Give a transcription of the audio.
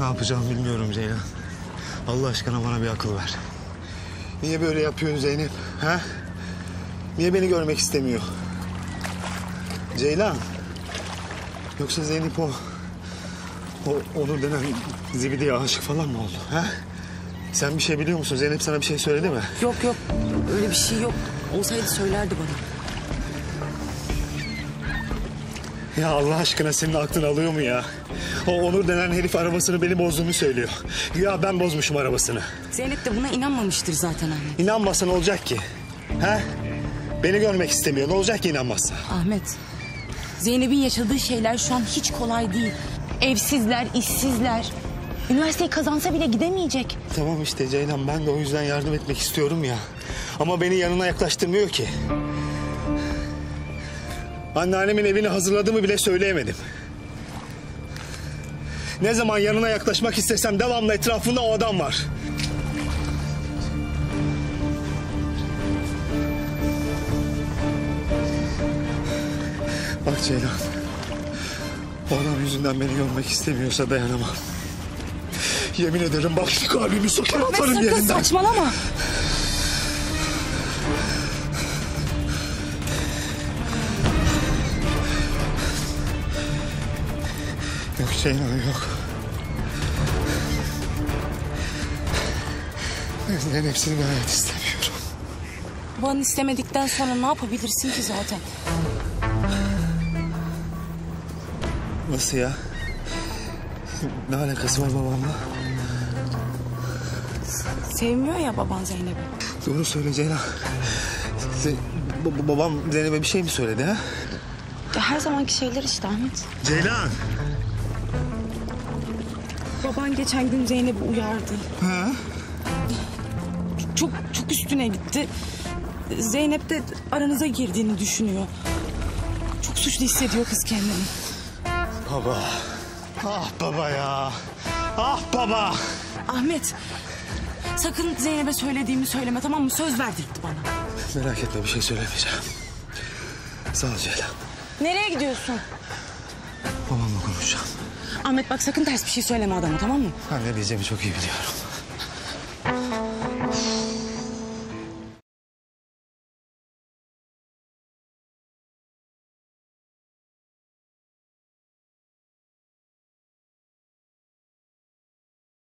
Ne yapacağımı bilmiyorum Ceylan. Allah aşkına bana bir akıl ver. Niye böyle yapıyorsun Zeynep? Ha? Niye beni görmek istemiyor? Ceylan. Yoksa Zeynep o... O Onur denen zibidiye aşık falan mı oldu? Ha? Sen bir şey biliyor musun? Zeynep sana bir şey söyledi mi? Yok yok öyle bir şey yok. Olsaydı söylerdi bana. Ya Allah aşkına senin aklın alıyor mu ya? O Onur denen herif arabasını beni bozduğunu söylüyor. Ya ben bozmuşum arabasını. Zeynep de buna inanmamıştır zaten Ahmet. İnanmasa ne olacak ki? Ha? Beni görmek istemiyor. Ne olacak ki inanmazsa? Ahmet, Zeynep'in yaşadığı şeyler şu an hiç kolay değil. Evsizler, işsizler. Üniversiteyi kazansa bile gidemeyecek. Tamam işte Ceylan ben de o yüzden yardım etmek istiyorum ya. Ama beni yanına yaklaştırmıyor ki. Anneannemin evini hazırladığımı bile söyleyemedim. Ne zaman yanına yaklaşmak istesem devamlı etrafında o adam var. Bak Ceylan. O adam yüzünden beni görmek istemiyorsa dayanamam. Yemin ederim bak şu kalbimi Ahmet atarım yerinden. saçmalama. Yok Ceylan yok. Ben hepsini ben hayat istemiyorum. Baban istemedikten sonra ne yapabilirsin ki zaten? Nasıl ya? Ne alakası var babamla? Sevmiyor ya baban Zeynep'i. Doğru söyle Ceylan. Ze- babam Zeynep'e bir şey mi söyledi ha? Ya her zamanki şeyler işte Ahmet. Ceylan. Baban geçen gün Zeynep'i uyardı. Ha? Çok çok üstüne gitti. Zeynep de aranıza girdiğini düşünüyor. Çok suçlu hissediyor kız kendini. Baba. Ah baba ya. Ah baba. Ahmet sakın Zeynep'e söylediğimi söyleme tamam mı? Söz verdirtti bana. Merak etme bir şey söylemeyeceğim. Sağ ol Ceylan. Nereye gidiyorsun? Babamla konuşacağım. Ahmet bak sakın ters bir şey söyleme adama tamam mı? Ben ne diyeceğimi çok iyi biliyorum.